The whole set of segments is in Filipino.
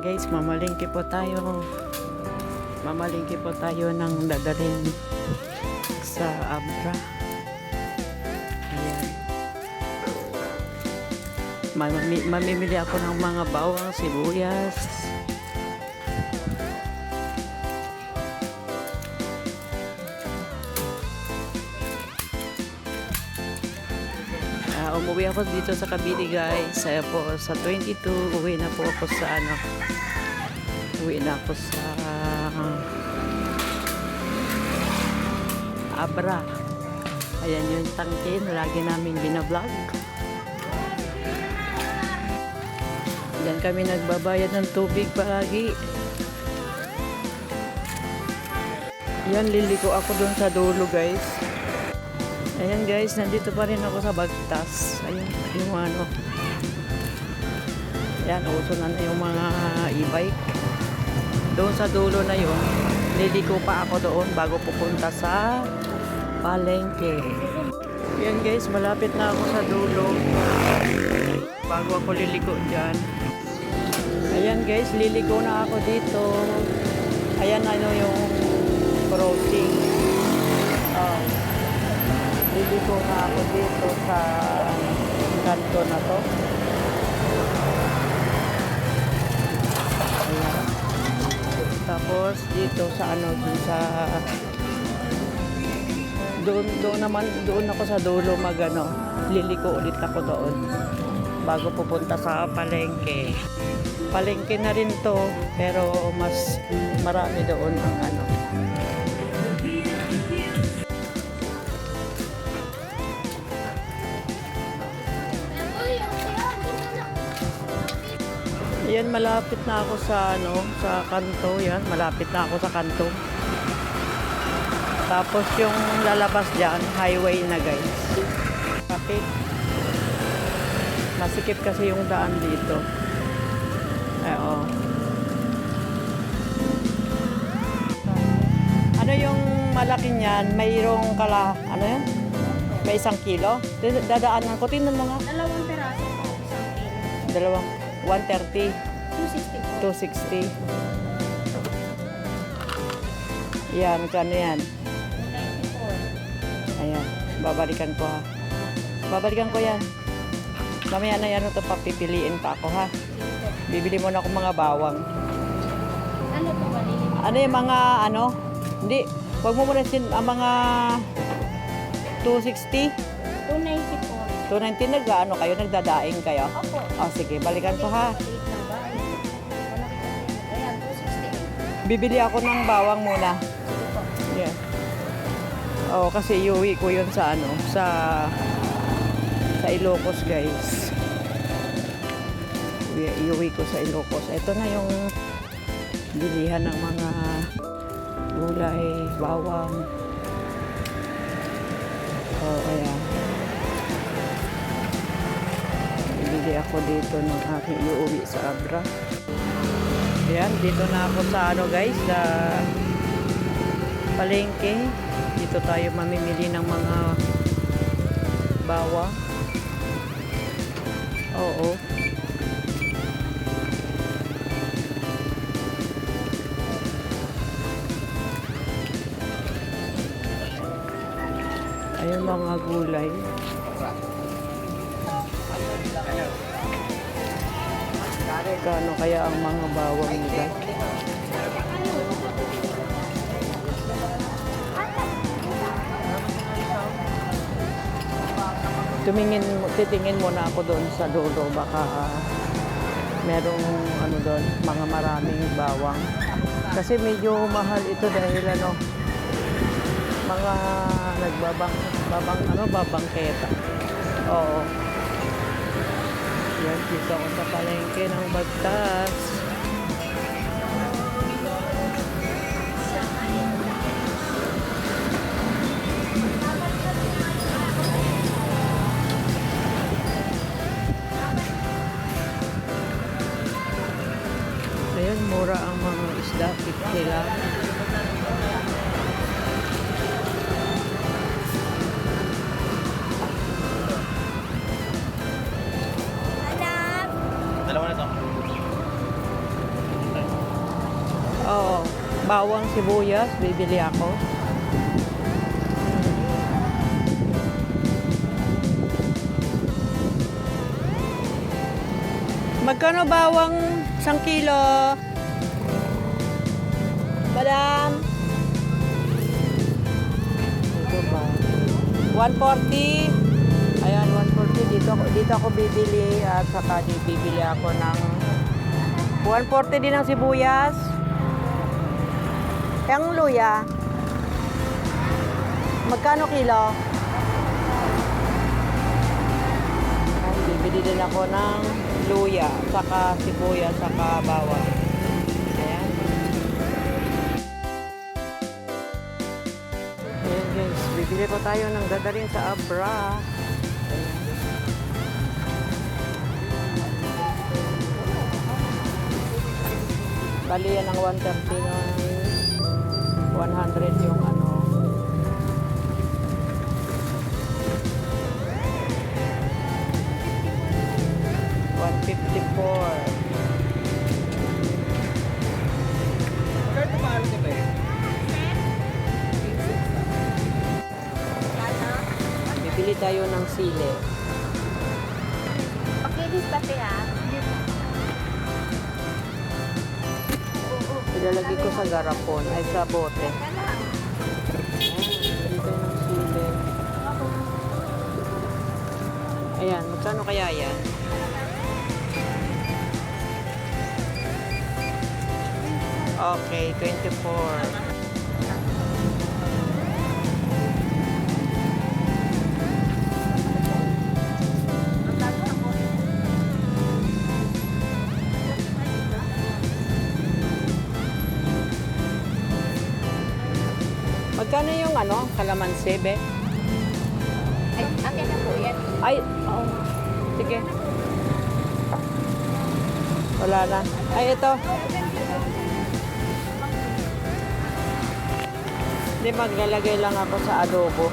guys, mamalingki po tayo. Mamalingki po tayo ng dadalhin sa Abra. Ayan. Mamimi- mamimili ako ng mga bawang, sibuyas. Umuwi ako dito sa Cavite guys. Saya po sa 22, uwi na po ako sa ano. Uwi na ako sa Abra. Ayan yung tangke na lagi namin binablog. Diyan kami nagbabayad ng tubig palagi. Yan, liliko ako dun sa dulo guys. Ayan guys, nandito pa rin ako sa Bagtas. Ayan, yung ano. Ayan, uso na na yung mga e-bike. Doon sa dulo na yun, liliko pa ako doon bago pupunta sa palengke. Ayan guys, malapit na ako sa dulo. Bago ako liliko dyan. Ayan guys, liliko na ako dito. Ayan ano yung crossing. Oh. Liliko na ako dito sa kanto na to. Ayan. Tapos dito sa ano, dun sa doon doon naman doon ako sa dulo magano liliko ulit ako doon bago pupunta sa palengke palengke na rin to pero mas marami doon ang ano Yan, malapit na ako sa ano, sa kanto. Yan, malapit na ako sa kanto. Tapos yung lalabas diyan, highway na guys. Traffic. Masikip kasi yung daan dito. Eh, oh. Ano yung malaki niyan? Mayroong kala, ano yan? May isang kilo? Dadaanan ko. Tingnan mo nga. Dalawang peraso. Dalawang 130. 260 po. 260. Yan, kano yan? 94. Ayan, babalikan ko ha. Babalikan ko yan. Mamaya na yan ito, papipiliin pa ako ha. Bibili muna ako mga bawang. Ano po ba? Ano yung mga ano? Hindi, wag mo muna sin, ang mga 260, 290 po. 290 nag ano kayo, nagdadaing kayo. Opo. O sige, balikan ko ha. Maliit lang ba? Malaki kasi. Ayan, 260. Bibili ako ng bawang muna. Yeah. Oo, kasi iuwi ko yun sa ano, sa sa Ilocos, guys. Iuwi ko sa Ilocos. Ito na yung bilihan ng mga gulay, bawang. Ako dito ng aking iuwi sa Abra. Ayan, dito na ako sa ano guys, sa palengke. Dito tayo mamimili ng mga bawang. Oo. Ayun mga gulay. Kano kaya ang mga bawang nila? tumingin titingin muna ako doon sa dulo. Baka merong ano doon mga maraming bawang. Kasi medyo mahal ito dahil ano mga nagbabang babang ano babangketa. Oo yan dito ako sa palengke ng bagtas Ayun, mura ang mga isda, 50 lang. Bawang sibuyas, bibili ako. Magkano bawang isang kilo? Madam? Ito ba? 140. Ayan, 140. Dito, ako- dito ako bibili at saka di bibili ako ng 140 din ang sibuyas. Ang luya. Magkano kilo? Bibili din ako ng luya, saka sibuyas, saka bawang. Ayan. Ayan guys, bibili pa tayo ng dadaling sa Abra. Bali yan ang 139, 100 yung ano. One fifty four. Bibili tayo ng sili. Ilalagay ko sa garapon, ay sa bote. Ayan, magkano kaya yan? Okay, 24. Kalamansi, be? Ay, akin na po yan. Ay, oo. Sige. Wala na. Ay, ito. Hindi, maglalagay lang ako sa adobo.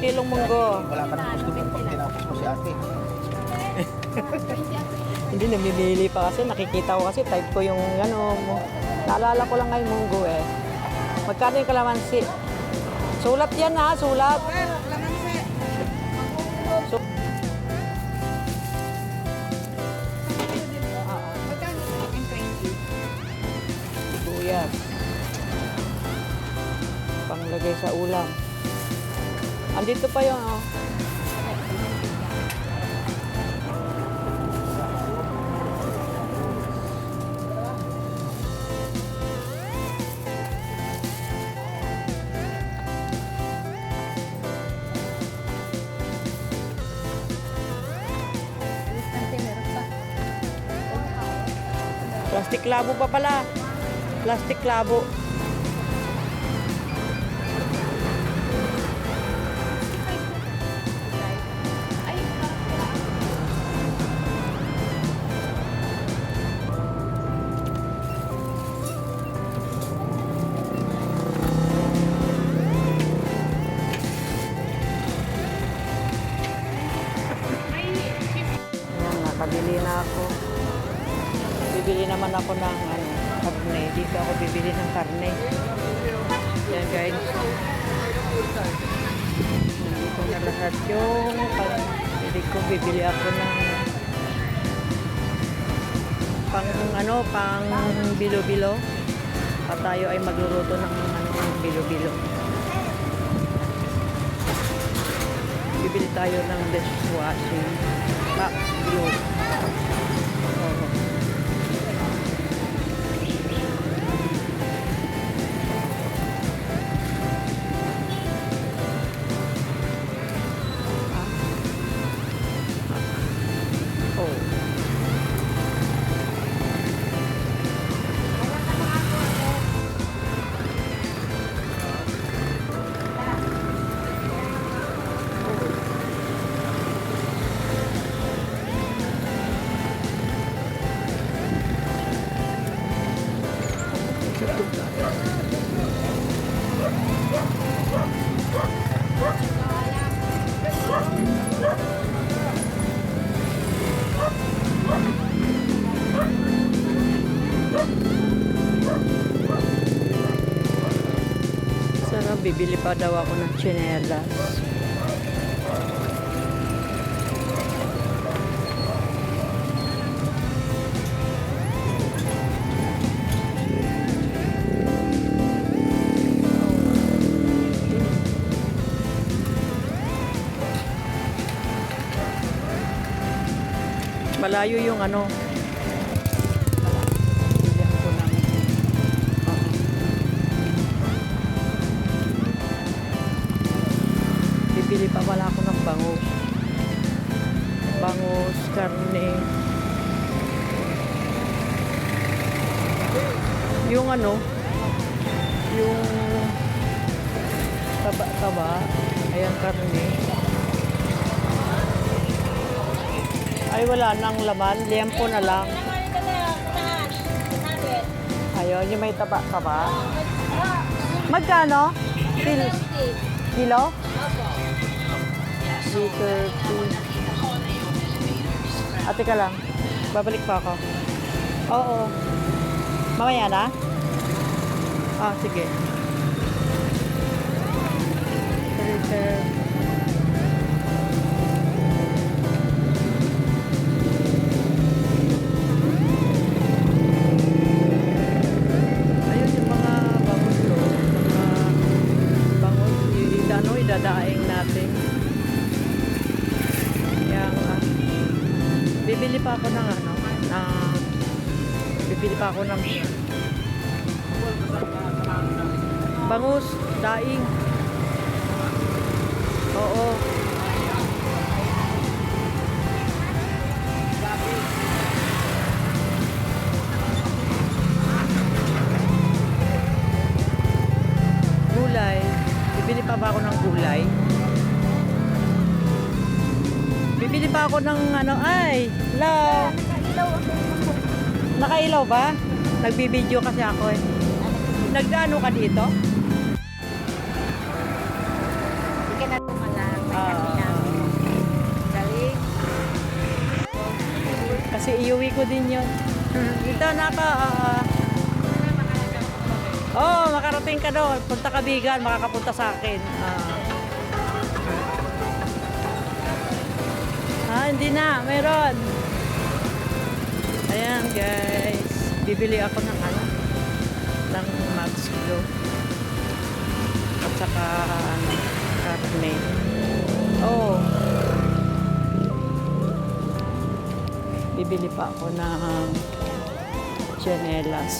Kilong munggo. Wala ka ng customer pag tinapos mo si ate. Hindi, namimili pa kasi. Nakikita ko kasi type ko yung ano. mo- Naalala ko lang ngayon munggo eh. Magkano yung kalamansi? Sulat yan ha, sulat. So, sibuyas. Panglagay sa ulam. Andito pa yung oh. Plastic labo pa pala. Plastic labo. Bibili naman ako ng ano, karne. Dito ako bibili ng karne. Yan guys. Nandito na lahat yung bibili ko. Bibili ako ng pang ano, pang bilo-bilo. At tayo ay magluluto ng ano, bilo-bilo. bibili tayo ng dishwashing. Max Glue. Bibili pa daw ako ng tsinelas. Malayo yung ano. Pala ako ng bangus. Bangus, karne. Yung ano, yung taba-taba, ayan karne. Ay, wala nang laman. Liempo na lang. Ayun, yung may taba-taba. Magkano? Kil kilo? Liter 2. Ate ka lang. Babalik pa ako. Oo. Mamaya na? Ah, sige. Liter. Ayun bibili pa ako ng ano, na bibili pa ako ng bangus, daing. Oo. Gulay. Bibili pa ba ako ng gulay? Bibili pa ako ng ano, ay, hello. Nakailaw ba? Nagbibideo kasi ako eh. Nagdaano ka dito? Hindi na. May Ah. Galing. Kasi iuwi ko din yun. Dito naka... ah, Oo, oh, makarating ka doon. Punta ka Bigan, makakapunta sa akin. Ah. Ah, hindi na. Meron. Ayan, guys. Bibili ako ng ano? Ng Max Glow. At saka ano. Oh. Bibili pa ako ng chanelas.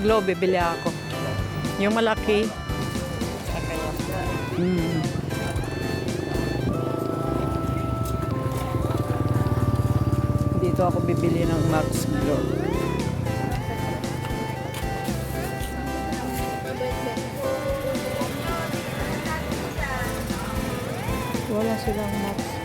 Glow, bibili ako. Yung malaki. Mm. Dito ako bibili ng Max Glow. Wala silang Max